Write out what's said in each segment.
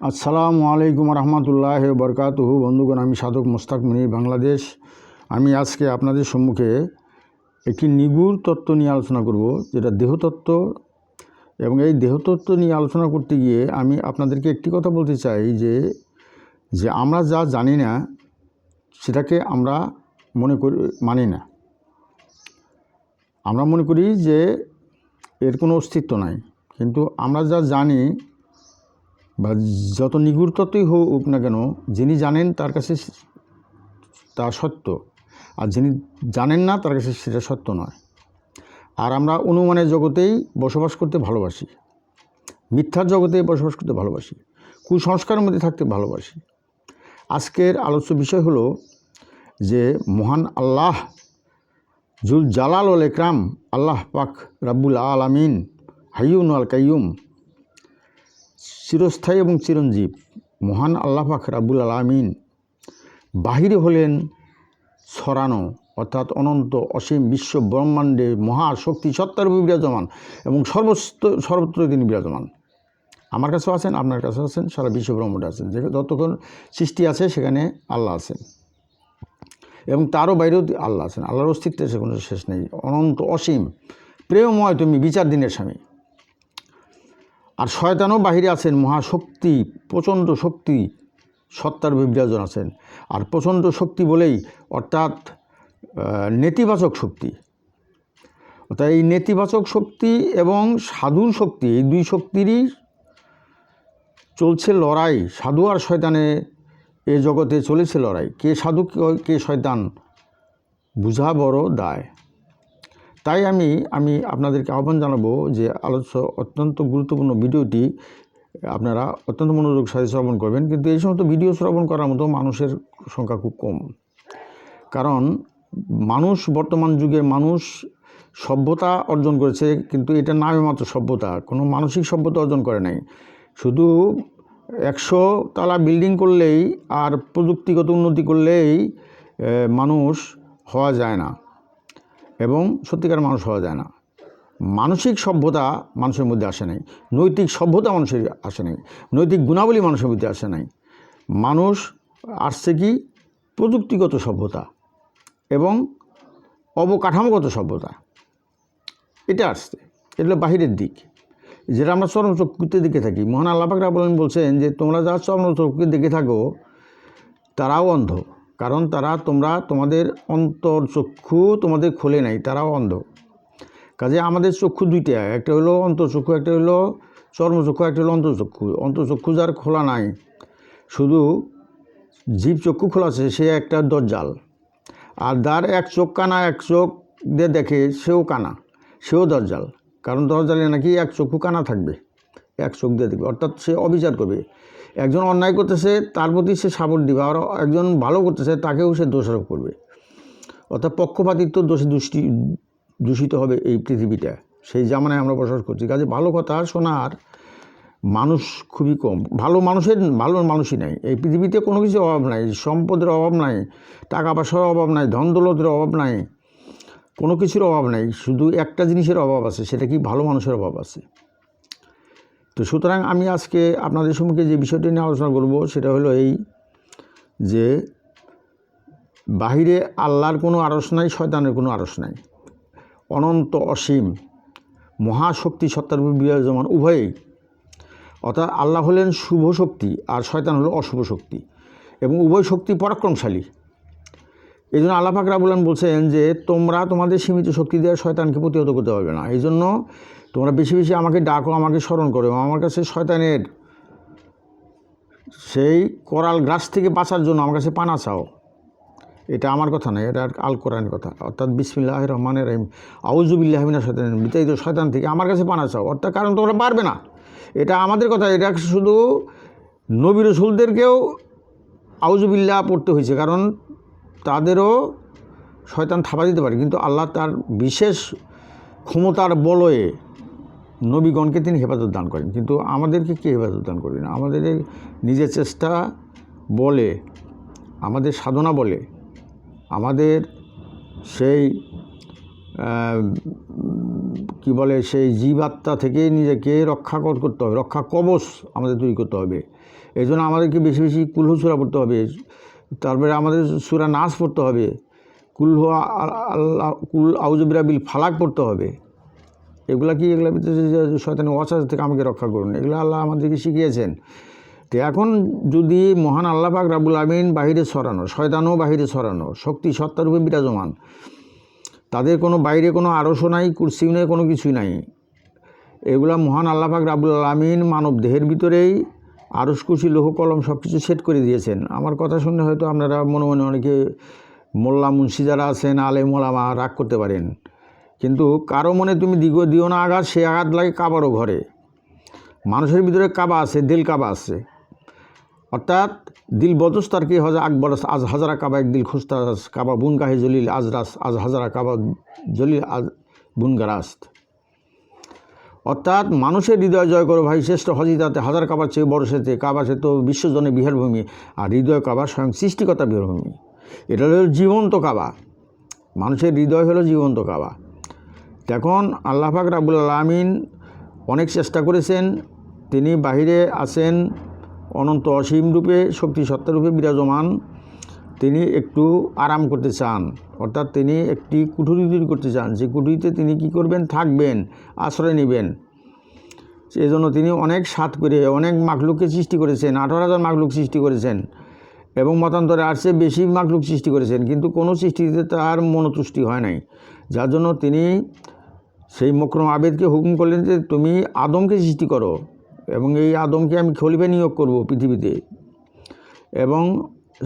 আসসালামু আলাইকুম রহমতুল্লাহ বরকাতুহু বন্ধুগণ, আমি সাধক মোস্তাক মনি বাংলাদেশ। আমি আজকে আপনাদের সম্মুখে একটি নিগুড় তত্ত্ব নিয়ে আলোচনা করব, যেটা দেহতত্ত্ব। এবং এই দেহতত্ত্ব নিয়ে আলোচনা করতে গিয়ে আমি আপনাদেরকে একটি কথা বলতে চাই, যে যে আমরা যা জানি না, সেটাকে আমরা মনে করি, মানি না। আমরা মনে করি যে, এর কোনো অস্তিত্ব নাই। কিন্তু আমরা যা জানি বা যত নিগুড় হোক না কেন, যিনি জানেন তার কাছে তা সত্য। আর যিনি জানেন না তার কাছে সেটা সত্য নয়। আর আমরা অনুমানের জগতেই বসবাস করতে ভালোবাসি। মিথ্যার জগতে বসবাস করতে ভালোবাসি। কুসংস্কারের মধ্যে থাকতে ভালোবাসি। আজকের আলোচ্য বিষয় হলো যে মহান আল্লাহ জুল জালাল ওল একরাম আল্লাহ পাক রাব্বুল আলামিন, হাইয়ুন আল কাইয়ুম চিরস্থায়ী এবং চিরঞ্জীব, মহান আল্লাহ পাক রাব্বুল আলামিন বাহিরে হলেন ছড়ানো, অর্থাৎ অনন্ত অসীম বিশ্ব ব্রহ্মাণ্ডে মহাশক্তি সত্তার উপর বিরাজমান এবং সর্বস্ত, সর্বত্র তিনি বিরাজমান। আমার কাছেও আছেন, আপনার কাছেও আছেন, সারা বিশ্ব ব্রহ্মাণ্ডে আছেন। যে যতক্ষণ সৃষ্টি আছে, সেখানে আল্লাহ আছেন। এবং তারও বাইরেও আল্লাহ আছেন। আল্লাহর অস্তিত্বের সে কোনো শেষ নেই। অনন্ত অসীম। প্রেমময় তুমি বিচার দিনের স্বামী। আর শয়তানও বাহিরে আছেন, মহাশক্তি, প্রচণ্ড শক্তি, সত্তার বিরাজন আছেন। আর প্রচণ্ড শক্তি বলেই অর্থাৎ নেতিবাচক শক্তি। অর্থাৎ এই নেতিবাচক শক্তি এবং সাধুর শক্তি, এই দুই শক্তিরই চলছে লড়াই। সাধু আর শয়তানে এ জগতে চলেছে লড়াই। কে সাধু, কে শয়তান, বুঝা বড় দায়। তাই আমি আমি আপনাদেরকে আহ্বান জানাব যে আলোচ্য, অত্যন্ত গুরুত্বপূর্ণ ভিডিওটি আপনারা অত্যন্ত মনোযোগ সাথে শ্রবণ করবেন। কিন্তু এই সমস্ত ভিডিও শ্রবণ করার মতো মানুষের সংখ্যা খুব কম। কারণ মানুষ, বর্তমান যুগে মানুষ সভ্যতা অর্জন করেছে, কিন্তু এটা নামে মাত্র সভ্যতা, কোনো মানসিক সভ্যতা অর্জন করে নাই। শুধু একশো তালা বিল্ডিং করলেই আর প্রযুক্তিগত উন্নতি করলেই মানুষ হওয়া যায় না। এবং সত্যিকার মানুষ হওয়া যায় না। মানসিক সভ্যতা মানুষের মধ্যে আসে নাই। নৈতিক সভ্যতা মানুষের আসে নাই। নৈতিক গুণাবলী মানুষের মধ্যে আসে নাই। মানুষ আসছে কি? প্রযুক্তিগত সভ্যতা এবং অবকাঠামোগত সভ্যতা। এটা আসছে। এটা হলো বাহিরের দিক। যেটা আমরা চরম চক্ষুতে দিকে থাকি। মহান আল্লাপাকরা বলেন বলছেন যে, তোমরা যা চরম চক্ষুতে দেখে থাকো, তারাও অন্ধ। কারণ তারা তোমরা তোমাদের অন্তর চক্ষু তোমাদের খোলে নাই, তারাও অন্ধ। কাজে আমাদের চক্ষু দুইটা, একটা হলো অন্তর্চক্ষু একটা হলো চর্মচক্ষু একটা হলো অন্তর্চক্ষু অন্তর্চক্ষু যার খোলা নাই, শুধু জীব চক্ষু খোলা আছে, সে একটা দরজাল। আর যার এক চোখ কানা, এক চোখ দিয়ে দেখে, সেও কানা, সেও দরজাল। কারণ দরজালে নাকি এক চক্ষু কানা থাকবে। এক চোখ দিয়ে দেখবে। অর্থাৎ সে অবিচার করবে। একজন অন্যায় করতেছে, তার প্রতি সে সাবর দিবে। আর একজন ভালো করতেছে, তাকেও সে দোষারোপ করবে। অর্থাৎ পক্ষপাতিত্ব দোষে দুষ্টি, দূষিত হবে এই পৃথিবীটা। সেই জামানায় আমরা বসবাস করছি। কাজে ভালো কথা শোনার মানুষ খুবই কম। ভালো মানুষের, ভালো মানুষই নাই। এই পৃথিবীতে কোনো কিছু অভাব নাই। সম্পদের অভাব নাই। টাকা পয়সার অভাব নাই। ধন দৌলতের অভাব নাই। কোনো কিছুর অভাব নাই। শুধু একটা জিনিসের অভাব আছে, সেটা কি ভালো মানুষের অভাব আছে? তো সুতরাং আমি আজকে আপনাদের সম্মুখে যে বিষয়টি নিয়ে আলোচনা করব সেটা হলো এই যে বাহিরে আল্লাহর কোনো আড়স নাই, শয়তানের কোনো আড়স নাই। অনন্ত অসীম মহাশক্তি সত্তার বিরাজমান উভয়েই। অর্থাৎ আল্লাহ হলেন শুভ শক্তি আর শয়তান হলো অশুভ শক্তি এবং উভয় শক্তি পরাক্রমশালী। এই জন্য আল্লাহ পাকরা বলেন বলছেন যে তোমরা তোমাদের সীমিত শক্তি দিয়ে শয়তানকে প্রতিহত করতে পারবে না। এই জন্য তোমরা বেশি বেশি আমাকে ডাকো, আমাকে স্মরণ করো আমার কাছে শয়তানের সেই করাল গ্রাস থেকে বাঁচার জন্য আমার কাছে পানা চাও। এটা আমার কথা নয়, এটা আল কোরআনের কথা। অর্থাৎ বিসমিল্লাহ রহমানের রহিম। আউজুবিল্লাহমিনা শয়তান বিতাড়িত শয়তান থেকে আমার কাছে পানা চাও। অর্থাৎ কারণ তোমরা পারবে না। এটা আমাদের কথা, এটা শুধু নবী রসুলদেরকেও আউজুবিল্লাহ পড়তে হয়েছে। কারণ তাদেরও শয়তান থাপা দিতে পারে। কিন্তু আল্লাহ তার বিশেষ ক্ষমতার বলয়ে নবীগণকে তিনি হেফাজত দান করেন। কিন্তু আমাদেরকে কে হেফাজত দান করবেন আমাদের নিজের চেষ্টা বলে, আমাদের সাধনা বলে, আমাদের সেই কি বলে, সেই জীবাত্মা থেকে নিজেকে রক্ষা করতে হবে। রক্ষা কবচ আমাদের তৈরি করতে হবে। এই জন্য আমাদেরকে বেশি বেশি কুলহু সুরা পড়তে হবে। তারপরে আমাদের সুরা নাচ পড়তে হবে। কুলহু আল্লাহ, কুল আউজবিরাবিল ফালাক পড়তে হবে। এগুলা কি যে শয়তানের ওয়াসাজ থেকে আমাকে রক্ষা করুন, এগুলো আল্লাহ আমাদেরকে শিখিয়েছেন। তো এখন যদি মহান আল্লাহ পাক রাবুল আমিন বাহিরে সরানো শয়তানও বাহিরে সরানো শক্তি সত্তারূপে বিরাজমান, তাদের কোনো বাইরে কোনো আরসও নাই, কুর্সিও নেই, কোনো কিছুই নাই, এগুলা মহান আল্লাহ পাক রাবুল আলমিন মানব দেহের ভিতরেই আরস, কুশি, লোহ, কলম সব কিছু সেট করে দিয়েছেন। আমার কথা শুনে হয়তো আপনারা মনে মনে অনেকে মোল্লা মুন্সি যারা আছেন আলে মোলামা রাগ করতে পারেন। কিন্তু কারও মনে তুমি দিগ দিও না আঘাত, সে আঘাত লাগে কাবারও ঘরে। মানুষের ভিতরে কাবা আছে, দিল কাবা আছে। অর্থাৎ দিল বদস্তার কি হজা আকবর আজ হাজারা কাবা, এক দিল খুস্তারাস কাবা বুন কাহে জলিল আজ রাস আজ হাজারা কাবা, জলিল আজ বুন গারাস্ত অর্থাৎ মানুষের হৃদয় জয় করো ভাই, শ্রেষ্ঠ হজিতাতে হাজার কাবার চেয়ে বড় সেতে কাবা, সে তো বিশ্বজনে বিহারভূমি আর হৃদয় কাবা স্বয়ং সৃষ্টিকতা বিহারভূমি এটা হলো জীবন্ত কাবা। মানুষের হৃদয় হলো জীবন্ত কাবা। এখন আল্লাহ পাক রাবুল আলমিন অনেক চেষ্টা করেছেন। তিনি বাহিরে আছেন, অনন্ত অসীম রূপে, শক্তি সত্তা রূপে বিরাজমান। তিনি একটু আরাম করতে চান, অর্থাৎ তিনি একটি কুঠুরি তৈরি করতে চান। যে কুঠুরিতে তিনি কি করবেন? থাকবেন, আশ্রয় নেবেন। সেই জন্য তিনি অনেক সাত করে, অনেক মাকলুককে সৃষ্টি করেছেন, আঠারো হাজার মাকলুক সৃষ্টি করেছেন এবং মতান্তরে আর বেশি মাকলুক সৃষ্টি করেছেন। কিন্তু কোনো সৃষ্টিতে তার মনোতুষ্টি হয় নাই। যার জন্য তিনি সেই মকরম আবেদকে হুকুম করলেন যে তুমি আদমকে সৃষ্টি করো এবং এই আদমকে আমি খলিফা নিয়োগ করব পৃথিবীতে। এবং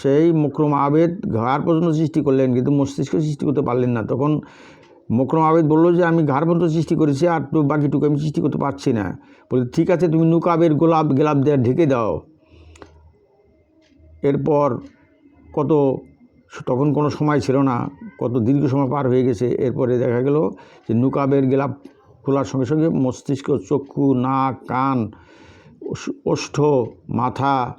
সেই মকরম আবেদ ঘাড় পর্যন্ত সৃষ্টি করলেন, কিন্তু মস্তিষ্ক সৃষ্টি করতে পারলেন না। তখন মকরম আবেদ বলল যে, আমি ঘাড় পর্যন্ত সৃষ্টি করেছি, আর তো বাকিটুকু আমি সৃষ্টি করতে পারছি না। বলে, ঠিক আছে, তুমি নুকাবের গোলাপ গোলাপ দেওয়া ঢেকে দাও। এরপর কত তখন কোনো সময় ছিল না। কত দীর্ঘ সময় পার হয়ে গেছে। এরপরে দেখা গেল যে নুকাবের গেলাপ খোলার সঙ্গে সঙ্গে মস্তিষ্ক, চক্ষু, নাক, কান ওষ্ঠ, মাথা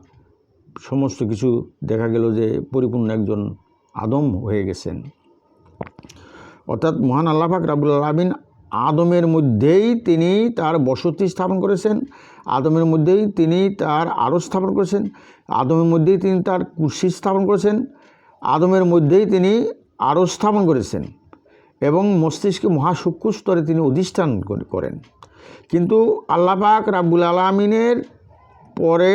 সমস্ত কিছু দেখা গেল যে পরিপূর্ণ একজন আদম হয়ে গেছেন। অর্থাৎ মহান আল্লাহাক রাবুল আলমিন আদমের মধ্যেই তিনি তার বসতি স্থাপন করেছেন। আদমের মধ্যেই তিনি তার আরও স্থাপন করেছেন। আদমের মধ্যেই তিনি তার কুর্সি স্থাপন করেছেন। আদমের মধ্যেই তিনি আরও স্থাপন করেছেন এবং মস্তিষ্কে মহাসূক্ষ্ম স্তরে তিনি অধিষ্ঠান করেন। কিন্তু আল্লাপাক রাব্বুল আলমিনের পরে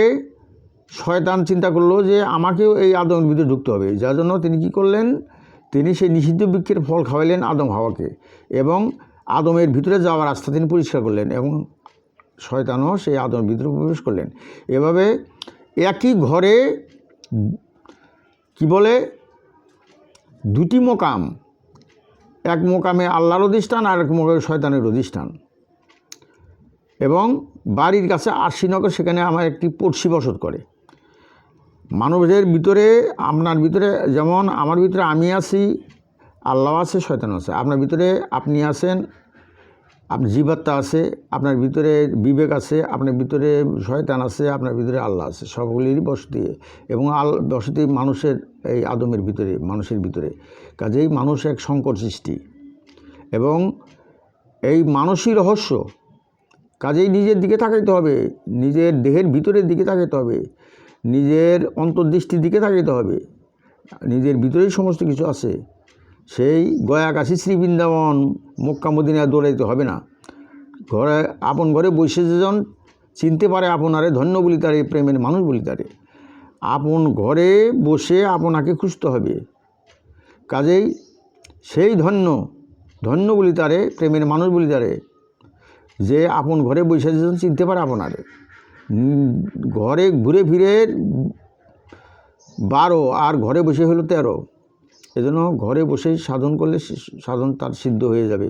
শয়তান চিন্তা করল যে আমাকেও এই আদমের ভিতরে ঢুকতে হবে। যার জন্য তিনি কি করলেন? তিনি সেই নিষিদ্ধ বৃক্ষের ফল খাওয়াইলেন আদম হাওয়াকে এবং আদমের ভিতরে যাওয়ার রাস্তা তিনি পরিষ্কার করলেন এবং শয়তানও সেই আদমের ভিতরে প্রবেশ করলেন। এভাবে একই ঘরে বলে? দুটি মোকাম। এক মোকামে আল্লাহর অধিষ্ঠান আর এক মোকামে শয়তানের অধিষ্ঠান। এবং বাড়ির কাছে আরশিনগর সেখানে আমার একটি পড়শি বসত করে। মানবের ভিতরে, আপনার ভিতরে যেমন আমার ভিতরে আমি আছি, আল্লাহ আছে শয়তান আছে। আপনার ভিতরে আপনি আছেন আপনার জীবাত্মা আছে, আপনার ভিতরে বিবেক আছে, আপনার ভিতরে শয়তান আছে, আপনার ভিতরে আল্লাহ আছে সবগুলিরই বসতি। এবং আল, বসতি মানুষের, এই আদমের ভিতরে, মানুষের ভিতরে। কাজেই মানুষ এক সংকট সৃষ্টি। এবং এই মানসী রহস্য। কাজেই নিজের দিকে তাকাইতে হবে, নিজের দেহের ভিতরের দিকে তাকাইতে হবে, নিজের অন্তর্দৃষ্টির দিকে তাকাইতে হবে, নিজের ভিতরেই সমস্ত কিছু আছে। সেই গয়াকাশি শ্রী বৃন্দাবন মক্কা মদিনা দৌড়াইতে হবে না। ঘরে, আপন ঘরে বসে যেজন চিনতে পারে আপনারে, ধন্য বলি তারে, প্রেমের মানুষ বলি তারে। আপন ঘরে বসে আপনাকে খুঁজতে হবে। কাজেই সেই ধন্য ধন্য বলি তারে, প্রেমের মানুষ বলি তারে, যে আপন ঘরে বসে যেজন চিনতে পারে আপনারে। ঘরে ঘুরে ফিরে বারো, আর ঘরে বসে হলো তেরো। এজন্য ঘরে বসেই সাধন করলে সাধন তার সিদ্ধ হয়ে যাবে।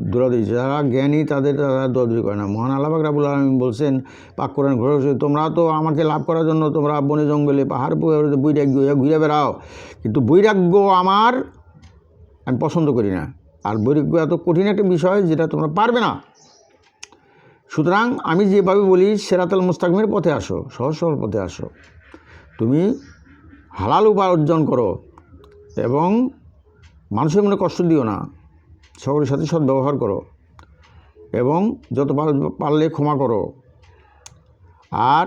দৌড়াদৌড়ি যারা জ্ঞানী তাদের তারা দৌড়াদৌড়ি করে না। মহান আল্লাহ রাবুল আলমিন বলছেন, পাক করেন ঘরে তোমরা তো আমাকে লাভ করার জন্য তোমরা বনে জঙ্গলে পাহাড় বৈরাগ্য ঘুরে বেড়াও। কিন্তু বৈরাগ্য আমার আমি পছন্দ করি না। আর বৈরাগ্য এত কঠিন একটা বিষয় যেটা তোমরা পারবে না। সুতরাং আমি যেভাবে বলি, সেরাতাল মুস্তাকমের পথে আসো, সহজ সরল পথে আসো। তুমি হালাল উপায় অর্জন করো। এবং মানুষের মনে কষ্ট দিও না। সকলের সাথে সদ্ব্যবহার করো এবং যত পার- পারলে ক্ষমা করো। আর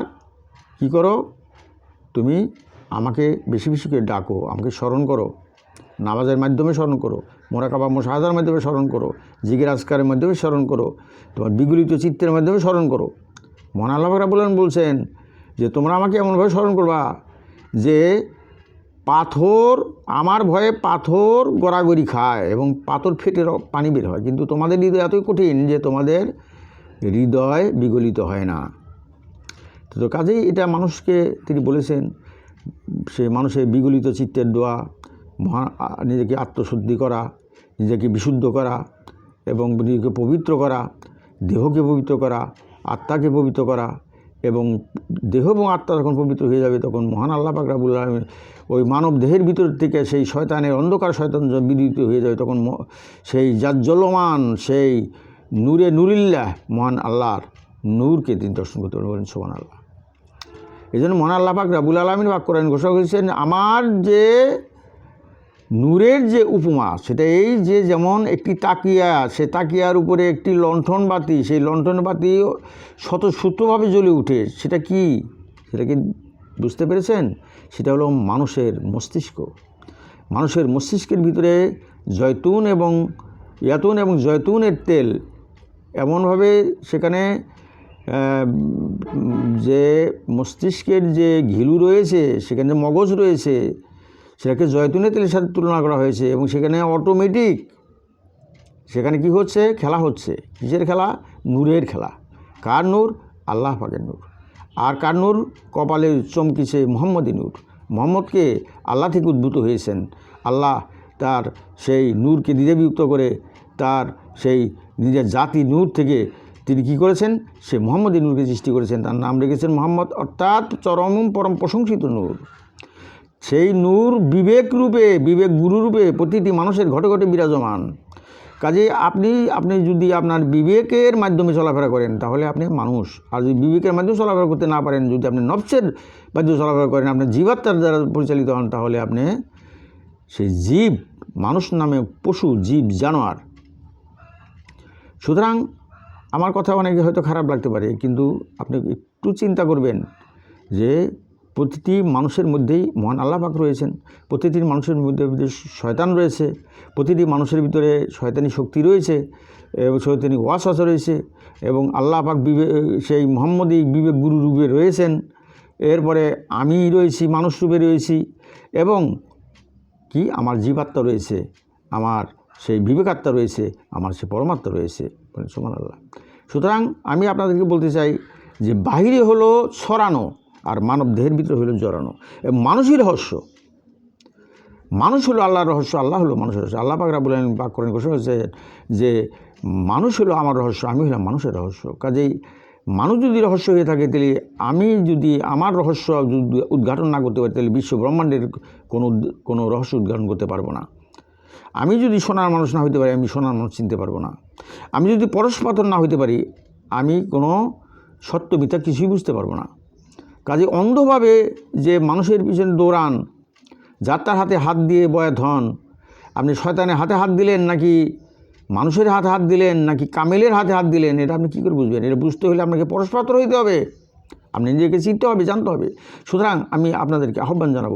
কি করো? তুমি আমাকে বেশি বেশি করে ডাকো, আমাকে স্মরণ করো। নামাজের মাধ্যমে স্মরণ করো, মোরাকাবা মোশাহাদার মাধ্যমে স্মরণ করো জিগের আজকারের মাধ্যমে স্মরণ করো, তোমার বিগলিত চিত্রের মাধ্যমে স্মরণ করো। মন বলেন, বলছেন যে তোমরা আমাকে এমনভাবে স্মরণ করবা যে পাথর আমার ভয়ে পাথর গড়াগড়ি খায় এবং পাথর ফেটে পানি বের হয়। কিন্তু তোমাদের হৃদয় এতই কঠিন যে তোমাদের হৃদয় বিগলিত হয় না। তো কাজেই এটা মানুষকে তিনি বলেছেন, সে মানুষের বিগলিত চিত্তের দোয়া, মহা নিজেকে আত্মশুদ্ধি করা, নিজেকে বিশুদ্ধ করা এবং নিজেকে পবিত্র করা, দেহকে পবিত্র করা, আত্মাকে পবিত্র করা এবং দেহ এবং আত্মা যখন পবিত্র হয়ে যাবে তখন মহান আল্লাহ পাক রাবুল আলমীর ওই মানব দেহের ভিতর থেকে সেই শয়তানের অন্ধকার শয়তান যখন বিদিত হয়ে যায়, তখন সেই জাজ্জলমান সেই নূরে নুরিল্লাহ মহান আল্লাহর নূরকে তিনি দর্শন করতে পারবেন সোমান আল্লাহ এই জন্য মহান আল্লাহ পাক রাবুল আলমিন বাক করেন ঘোষণা করেছেন, আমার যে নূরের যে উপমা, সেটা এই যে যেমন একটি তাকিয়া, সে তাকিয়ার উপরে একটি লণ্ঠন বাতি, সেই লণ্ঠন বাতি স্বতঃস্ফূর্তভাবে জ্বলে উঠে, সেটা কি? সেটা কি বুঝতে পেরেছেন? সেটা হলো মানুষের মস্তিষ্ক। মানুষের মস্তিষ্কের ভিতরে জয়তুন এবং ইয়াতুন এবং জয়তুনের তেল এমনভাবে সেখানে যে মস্তিষ্কের যে ঘিলু রয়েছে, সেখানে মগজ রয়েছে, সেটাকে জয়তুনের তেলের সাথে তুলনা করা হয়েছে এবং সেখানে অটোমেটিক সেখানে কি হচ্ছে? খেলা হচ্ছে। কিসের খেলা? নূরের খেলা। কার নূর? আল্লাহ পাকের নূর। আর কার নূর কপালে চমকিছে মোহাম্মদী নূর মোহাম্মদকে আল্লাহ থেকে উদ্ভূত হয়েছেন। আল্লাহ তার সেই নূরকে দ্বিধাবিযুক্ত করে তার সেই নিজের জাতি নূর থেকে তিনি কী করেছেন? সে মোহাম্মদী নূরকে সৃষ্টি করেছেন। তার নাম রেখেছেন মোহাম্মদ, অর্থাৎ চরম পরম প্রশংসিত নূর। সেই নূর বিবেক রূপে, বিবেক গুরু রূপে প্রতিটি মানুষের ঘটে ঘটে বিরাজমান। কাজে আপনি আপনি যদি আপনার বিবেকের মাধ্যমে চলাফেরা করেন, তাহলে আপনি মানুষ। আর যদি বিবেকের মাধ্যমে চলাফেরা করতে না পারেন, যদি আপনি নবসের মাধ্যমে চলাফেরা করেন আপনার জীবাত্মার দ্বারা পরিচালিত হন, তাহলে আপনি সেই জীব, মানুষ নামে পশু, জীব, জানোয়ার। সুতরাং আমার কথা অনেকে হয়তো খারাপ লাগতে পারে, কিন্তু আপনি একটু চিন্তা করবেন যে প্রতিটি মানুষের মধ্যেই মহান আল্লাপাক রয়েছেন। প্রতিটি মানুষের মধ্যে শয়তান রয়েছে। প্রতিটি মানুষের ভিতরে শয়তানি শক্তি রয়েছে এবং শয়তানি ওয়াসওয়াসা রয়েছে এবং আল্লাহ পাক বিবে, সেই মোহাম্মদী বিবেক গুরু রূপে রয়েছেন। এরপরে আমি রয়েছি, মানুষ রূপে রয়েছি এবং কি? আমার জীবাত্মা রয়েছে, আমার সেই বিবেকাত্মা রয়েছে, আমার সেই পরমাত্মা রয়েছে। সুমান আল্লাহ সুতরাং আমি আপনাদেরকে বলতে চাই যে বাহিরে হলো ছড়ানো। আর মানব দেহের ভিতরে হলো জড়ানো। মানুষই রহস্য। মানুষ হলো আল্লাহর রহস্য, আল্লাহ হলো মানুষের রহস্য। আল্লাহ পাক রাবুল আলম পাক করেন ঘোষণা হয়েছে যে মানুষ হলো আমার রহস্য, আমি হলাম মানুষের রহস্য। কাজেই মানুষ যদি রহস্য হয়ে থাকে, তাহলে আমি যদি আমার রহস্য যদি উদ্ঘাটন না করতে পারি, তাহলে বিশ্ব ব্রহ্মাণ্ডের কোনো কোনো রহস্য উদ্ঘাটন করতে পারব না। আমি যদি সোনার মানুষ না হইতে পারি, আমি সোনার মানুষ চিনতে পারব না। আমি যদি পরশপাতর না হইতে পারি, আমি কোনো সত্য মিথ্যা কিছুই বুঝতে পারব না। কাজে অন্ধভাবে যে মানুষের পিছনে দৌড়ান, যার তার হাতে হাত দিয়ে বয়া ধন, আপনি শয়তানের হাতে হাত দিলেন নাকি মানুষের হাতে হাত দিলেন নাকি কামেলের হাতে হাত দিলেন, এটা আপনি কী করে বুঝবেন? এটা বুঝতে হলে আপনাকে পরশপাতর হইতে হবে। আপনি নিজেকে চিনতে হবে, জানতে হবে। সুতরাং আমি আপনাদেরকে আহ্বান জানাব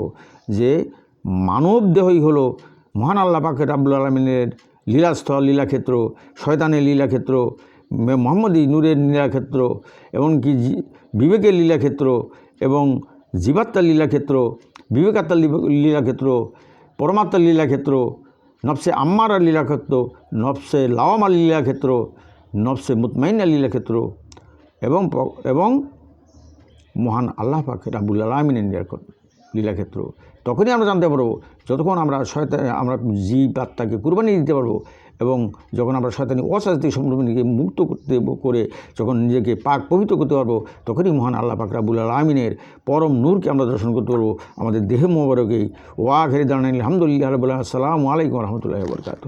যে মানব দেহই হলো মহান আল্লাহ পাকের রাব্বুল আলমিনের লীলাস্থল, লীলাক্ষেত্র, শয়তানের লীলাক্ষেত্র মোহাম্মদী নূরের লীলাক্ষেত্র, এমনকি বিবেকের লীলাক্ষেত্র এবং জীবাত্মার লীলাক্ষেত্র বিবেকাত্মার লীলাক্ষেত্র পরমাত্মার লীলাক্ষেত্র নফসে আম্মারার লীলাক্ষেত্র নফসে লাওয়ামার লীলাক্ষেত্র নফসে মুতমাইনা লীলাক্ষেত্র এবং এবং মহান আল্লাহ পাক রাবুল আলমিনের লীলাক্ষেত্র তখনই আমরা জানতে পারব, যতক্ষণ আমরা শয়তান, আমরা জীব আত্মাকে কুরবানি দিতে পারব এবং যখন আমরা শয়তানি অশাস্তি সম্পর্কে মুক্ত করতে করে যখন নিজেকে পাক পবিত্র করতে পারব, তখনই মহান আল্লাহ পাক রাবুল আলমিনের পরম নূরকে আমরা দর্শন করতে পারব আমাদের দেহে মোবারকেই। ওয়া ঘেরে দাঁড়ান আলহামদুলিল্লাহ রবুল্লাহ আসসালামু আলাইকুম রহমতুল্লাহ বরকাত